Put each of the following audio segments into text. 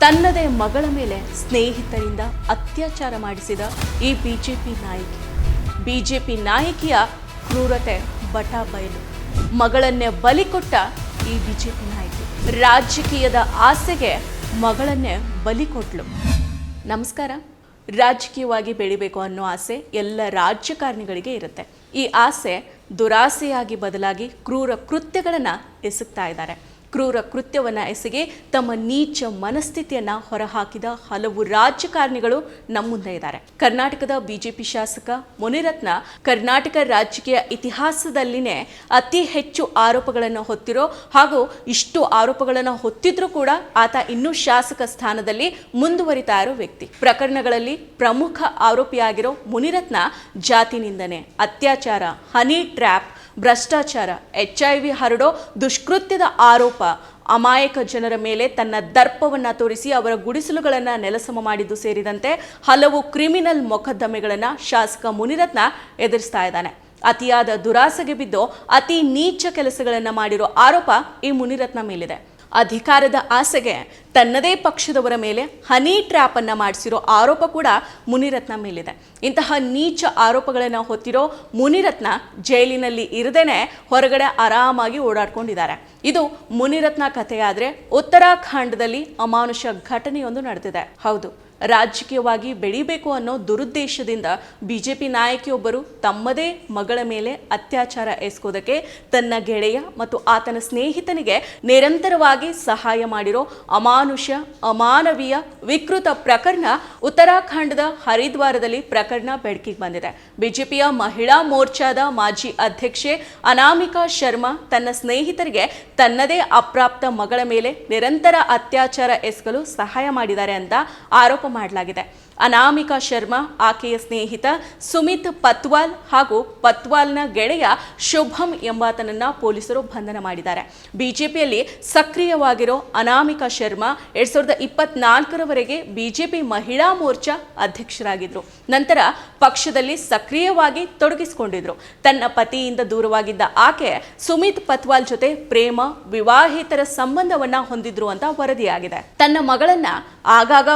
ತನ್ನದೇ ಮಗಳ ಮೇಲೆ ಸ್ನೇಹಿತರಿಂದ ಅತ್ಯಾಚಾರ ಮಾಡಿಸಿದ ಈ ಬಿಜೆಪಿ ನಾಯಕಿ. ಬಿಜೆಪಿ ನಾಯಕಿಯ ಕ್ರೂರತೆ ಬಟಾ ಬಯಲು. ಮಗಳನ್ನೇ ಬಲಿ ಕೊಟ್ಟ ಈ ಬಿಜೆಪಿ ನಾಯಕಿ. ರಾಜಕೀಯದ ಆಸೆಗೆ ಮಗಳನ್ನೇ ಬಲಿ ಕೊಟ್ಲು. ನಮಸ್ಕಾರ. ರಾಜಕೀಯವಾಗಿ ಬೆಳಿಬೇಕು ಅನ್ನೋ ಆಸೆ ಎಲ್ಲ ರಾಜಕಾರಣಿಗಳಿಗೆ ಇರುತ್ತೆ. ಈ ಆಸೆ ದುರಾಸೆಯಾಗಿ ಬದಲಾಗಿ ಕ್ರೂರ ಕೃತ್ಯಗಳನ್ನು ಎಸಗ್ತಾ ಇದ್ದಾರೆ. ಕ್ರೂರ ಕೃತ್ಯವನ್ನು ಎಸಗಿ ತಮ್ಮ ನೀಚ ಮನಸ್ಥಿತಿಯನ್ನು ಹೊರಹಾಕಿದ ಹಲವು ರಾಜಕಾರಣಿಗಳು ನಮ್ಮ ಮುಂದೆ ಇದ್ದಾರೆ. ಕರ್ನಾಟಕದ ಬಿಜೆಪಿ ಶಾಸಕ ಮುನಿರತ್ನ ಕರ್ನಾಟಕ ರಾಜಕೀಯ ಇತಿಹಾಸದಲ್ಲಿನೇ ಅತಿ ಹೆಚ್ಚು ಆರೋಪಗಳನ್ನು ಹೊತ್ತಿರೋ ಹಾಗೂ ಇಷ್ಟು ಆರೋಪಗಳನ್ನು ಹೊತ್ತಿದ್ರೂ ಕೂಡ ಆತ ಇನ್ನೂ ಶಾಸಕ ಸ್ಥಾನದಲ್ಲಿ ಮುಂದುವರಿತಾ ಇರೋ ವ್ಯಕ್ತಿ. ಪ್ರಕರಣಗಳಲ್ಲಿ ಪ್ರಮುಖ ಆರೋಪಿಯಾಗಿರೋ ಮುನಿರತ್ನ ಜಾತಿ ನಿಂದನೆ ಅತ್ಯಾಚಾರ, ಹನಿ ಟ್ರ್ಯಾಪ್ ಭ್ರಷ್ಟಾಚಾರ, ಎಚ್ ಐ ವಿ ಹರಡೋ ದುಷ್ಕೃತ್ಯದ ಆರೋಪ, ಅಮಾಯಕ ಜನರ ಮೇಲೆ ತನ್ನ ದರ್ಪವನ್ನು ತೋರಿಸಿ ಅವರ ಗುಡಿಸಲುಗಳನ್ನು ನೆಲಸಮ ಮಾಡಿದ್ದು ಸೇರಿದಂತೆ ಹಲವು ಕ್ರಿಮಿನಲ್ ಮೊಕದ್ದಮೆಗಳನ್ನು ಶಾಸಕ ಮುನಿರತ್ನ ಎದುರಿಸ್ತಾ ಇದ್ದಾನೆ. ಅತಿಯಾದ ದುರಾಸೆಗೆ ಬಿದ್ದು ಅತಿ ನೀಚ ಕೆಲಸಗಳನ್ನು ಮಾಡಿರೋ ಆರೋಪ ಈ ಮುನಿರತ್ನ ಮೇಲಿದೆ. ಅಧಿಕಾರದ ಆಸೆಗೆ ತನ್ನದೇ ಪಕ್ಷದವರ ಮೇಲೆ ಹನಿ ಟ್ರ್ಯಾಪನ್ನು ಮಾಡಿಸಿರೋ ಆರೋಪ ಕೂಡ ಮುನಿರತ್ನ ಮೇಲಿದೆ. ಇಂತಹ ನೀಚ ಆರೋಪಗಳನ್ನು ಹೊತ್ತಿರೋ ಮುನಿರತ್ನ ಜೈಲಿನಲ್ಲಿ ಇರದೇನೆ ಹೊರಗಡೆ ಆರಾಮಾಗಿ ಓಡಾಡ್ಕೊಂಡಿದ್ದಾರೆ. ಇದು ಮುನಿರತ್ನ ಕಥೆಯಾದರೆ ಉತ್ತರಾಖಂಡದಲ್ಲಿ ಅಮಾನುಷ ಘಟನೆಯೊಂದು ನಡೆದಿದೆ. ಹೌದು. ರಾಜಕೀಯವಾಗಿ ಬೆಳಿಬೇಕು ಅನ್ನೋ ದುರುದ್ದೇಶದಿಂದ ಬಿಜೆಪಿ ನಾಯಕಿಯೊಬ್ಬರು ತಮ್ಮದೇ ಮಗಳ ಮೇಲೆ ಅತ್ಯಾಚಾರ ಎಸ್ಕೋದಕ್ಕೆ ತನ್ನ ಗೆಳೆಯ ಮತ್ತು ಆತನ ಸ್ನೇಹಿತನಿಗೆ ನಿರಂತರವಾಗಿ ಸಹಾಯ ಮಾಡಿರೋ ಅಮಾನುಷ ಅಮಾನವೀಯ, ವಿಕೃತ ಪ್ರಕರಣ ಉತ್ತರಾಖಂಡದ ಹರಿದ್ವಾರದಲ್ಲಿ ಪ್ರಕರಣ ಬೆಳಕಿಗೆ ಬಂದಿದೆ. ಬಿಜೆಪಿಯ ಮಹಿಳಾ ಮೋರ್ಚಾದ ಮಾಜಿ ಅಧ್ಯಕ್ಷೆ ಅನಾಮಿಕಾ ಶರ್ಮಾ ತನ್ನ ಸ್ನೇಹಿತರಿಗೆ ತನ್ನದೇ ಅಪ್ರಾಪ್ತ ಮಗಳ ಮೇಲೆ ನಿರಂತರ ಅತ್ಯಾಚಾರ ಎಸಗಲು ಸಹಾಯ ಮಾಡಿದ್ದಾರೆ ಅಂತ ಆರೋಪ ಮಾಡಲಾಗಿದೆ. ಅನಾಮಿಕಾ ಶರ್ಮಾ, ಆಕೆಯ ಸ್ನೇಹಿತ ಸುಮಿತ್ ಪತ್ವಾಲ್ ಹಾಗೂ ಪತ್ವಾಲ್ನ ಗೆಳೆಯ ಶುಭಂ ಎಂಬಾತನನ್ನ ಪೊಲೀಸರು ಬಂಧನ ಮಾಡಿದ್ದಾರೆ. ಬಿಜೆಪಿಯಲ್ಲಿ ಸಕ್ರಿಯವಾಗಿರೋ ಅನಾಮಿಕಾ ಶರ್ಮಾ ಎರಡ್ ಸಾವಿರದ ಇಪ್ಪತ್ನಾಲ್ಕರವರೆಗೆ ಬಿಜೆಪಿ ಮಹಿಳಾ ಮೋರ್ಚಾ ಅಧ್ಯಕ್ಷರಾಗಿದ್ದರು ನಂತರ ಪಕ್ಷದಲ್ಲಿ ಸಕ್ರಿಯವಾಗಿ ತೊಡಗಿಸಿಕೊಂಡಿದ್ರು. ತನ್ನ ಪತಿಯಿಂದ ದೂರವಾಗಿದ್ದ ಆಕೆ ಸುಮಿತ್ ಪತ್ವಾಲ್ ಜೊತೆ ಪ್ರೇಮ, ವಿವಾಹಿತರ ಸಂಬಂಧವನ್ನ ಹೊಂದಿದ್ರು ಅಂತ ವರದಿಯಾಗಿದೆ. ತನ್ನ ಮಗಳನ್ನ ಆಗಾಗ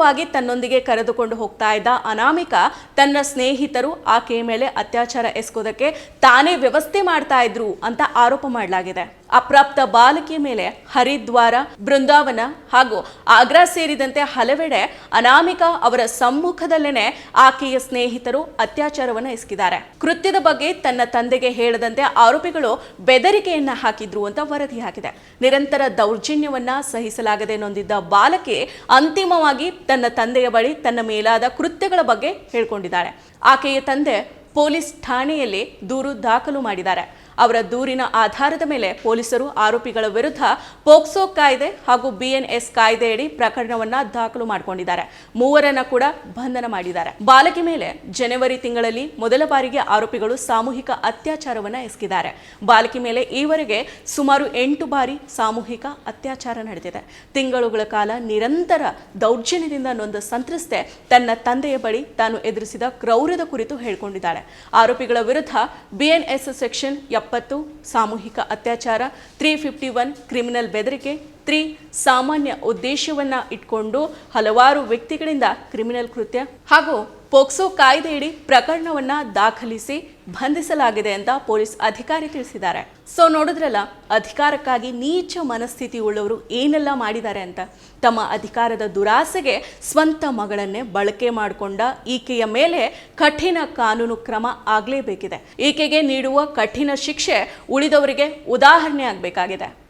ಬಲವಂತವಾಗಿ ತನ್ನೊಂದಿಗೆ ಕರೆದುಕೊಂಡು ಹೋಗ್ತಾ ಇದ್ದ ಅನಾಮಿಕ, ತನ್ನ ಸ್ನೇಹಿತರು ಆಕೆಯ ಮೇಲೆ ಅತ್ಯಾಚಾರ ಎಸಗೋದಕ್ಕೆ ತಾನೇ ವ್ಯವಸ್ಥೆ ಮಾಡ್ತಾ ಇದ್ರು ಅಂತ ಆರೋಪ ಮಾಡಲಾಗಿದೆ. ಅಪ್ರಾಪ್ತ ಬಾಲಕಿಯ ಮೇಲೆ ಹರಿದ್ವಾರ, ಬೃಂದಾವನ ಹಾಗೂ ಆಗ್ರಾ ಸೇರಿದಂತೆ ಹಲವೆಡೆ ಅನಾಮಿಕಾ ಅವರ ಸಮ್ಮುಖದಲ್ಲೇನೆ ಆಕೆಯ ಸ್ನೇಹಿತರು ಅತ್ಯಾಚಾರವನ್ನು ಎಸಗಿದ್ದಾರೆ. ಕೃತ್ಯದ ಬಗ್ಗೆ ತನ್ನ ತಂದೆಗೆ ಹೇಳದಂತೆ ಆರೋಪಿಗಳು ಬೆದರಿಕೆಯನ್ನ ಹಾಕಿದ್ರು ಅಂತ ವರದಿಯಾಗಿದೆ ನಿರಂತರ ದೌರ್ಜನ್ಯವನ್ನ ಸಹಿಸಲಾಗದೆ ನೊಂದಿದ್ದ ಬಾಲಕಿ ಅಂತಿಮವಾಗಿ ತನ್ನ ತಂದೆಯ ಬಳಿ ತನ್ನ ಮೇಲಾದ ಕೃತ್ಯಗಳ ಬಗ್ಗೆ ಹೇಳ್ಕೊಂಡಿದ್ದಾಳೆ. ಆಕೆಯ ತಂದೆ ಪೊಲೀಸ್ ಠಾಣೆಯಲ್ಲಿ ದೂರು ದಾಖಲು ಮಾಡಿದ್ದಾರೆ. ಅವರ ದೂರಿನ ಆಧಾರದ ಮೇಲೆ ಪೊಲೀಸರು ಆರೋಪಿಗಳ ವಿರುದ್ಧ ಪೋಕ್ಸೋ ಕಾಯ್ದೆ ಹಾಗೂ ಬಿಎನ್ಎಸ್ ಕಾಯ್ದೆಯಡಿ ಪ್ರಕರಣವನ್ನ ದಾಖಲು ಮಾಡಿಕೊಂಡಿದ್ದಾರೆ. ಮೂವರನ್ನ ಕೂಡ ಬಂಧನ ಮಾಡಿದ್ದಾರೆ. ಬಾಲಕಿ ಮೇಲೆ ಜನವರಿ ತಿಂಗಳಲ್ಲಿ ಮೊದಲ ಬಾರಿಗೆ ಆರೋಪಿಗಳು ಸಾಮೂಹಿಕ ಅತ್ಯಾಚಾರವನ್ನ ಎಸಗಿದ್ದಾರೆ. ಬಾಲಕಿ ಮೇಲೆ ಈವರೆಗೆ ಸುಮಾರು ಎಂಟು ಬಾರಿ ಸಾಮೂಹಿಕ ಅತ್ಯಾಚಾರ ನಡೆದಿದೆ. ತಿಂಗಳುಗಳ ಕಾಲ ನಿರಂತರ ದೌರ್ಜನ್ಯದಿಂದ ನೊಂದ ಸಂತ್ರಸ್ತೆ ತನ್ನ ತಂದೆಯ ಬಳಿ ತಾನು ಎದುರಿಸಿದ ಕ್ರೌರ್ಯದ ಕುರಿತು ಹೇಳಿಕೊಂಡಿದ್ದಾಳೆ. ಆರೋಪಿಗಳ ವಿರುದ್ಧ ಬಿಎನ್ಎಸ್ ಸೆಕ್ಷನ್ ಎಪ್ಪತ್ತು ಸಾಮೂಹಿಕ ಅತ್ಯಾಚಾರ ತ್ರೀ ಫಿಫ್ಟಿ ಒನ್ ಕ್ರಿಮಿನಲ್ ಬೆದರಿಕೆ ತ್ರೀ ಸಾಮಾನ್ಯ ಉದ್ದೇಶವನ್ನ ಇಟ್ಕೊಂಡು ಹಲವಾರು ವ್ಯಕ್ತಿಗಳಿಂದ ಕ್ರಿಮಿನಲ್ ಕೃತ್ಯ ಹಾಗೂ ಪೋಕ್ಸೋ ಕಾಯ್ದೆಯಡಿ ಪ್ರಕರಣವನ್ನ ದಾಖಲಿಸಿ ಬಂಧಿಸಲಾಗಿದೆ ಅಂತ ಪೊಲೀಸ್ ಅಧಿಕಾರಿ ತಿಳಿಸಿದ್ದಾರೆ. ಸೊ ನೋಡಿದ್ರಲ್ಲ, ಅಧಿಕಾರಕ್ಕಾಗಿ ನೀಚ ಮನಸ್ಥಿತಿ ಉಳ್ಳವರು ಏನೆಲ್ಲ ಮಾಡಿದ್ದಾರೆ ಅಂತ? ತಮ್ಮ ಅಧಿಕಾರದ ದುರಾಸೆಗೆ ಸ್ವಂತ ಮಗಳನ್ನೇ ಬಳಕೆ ಮಾಡಿಕೊಂಡ ಈಕೆಯ ಮೇಲೆ ಕಠಿಣ ಕಾನೂನು ಕ್ರಮ ಆಗಲೇಬೇಕಿದೆ. ಈಕೆಗೆ ನೀಡುವ ಕಠಿಣ ಶಿಕ್ಷೆ ಉಳಿದವರಿಗೆ ಉದಾಹರಣೆ ಆಗಬೇಕಾಗಿದೆ.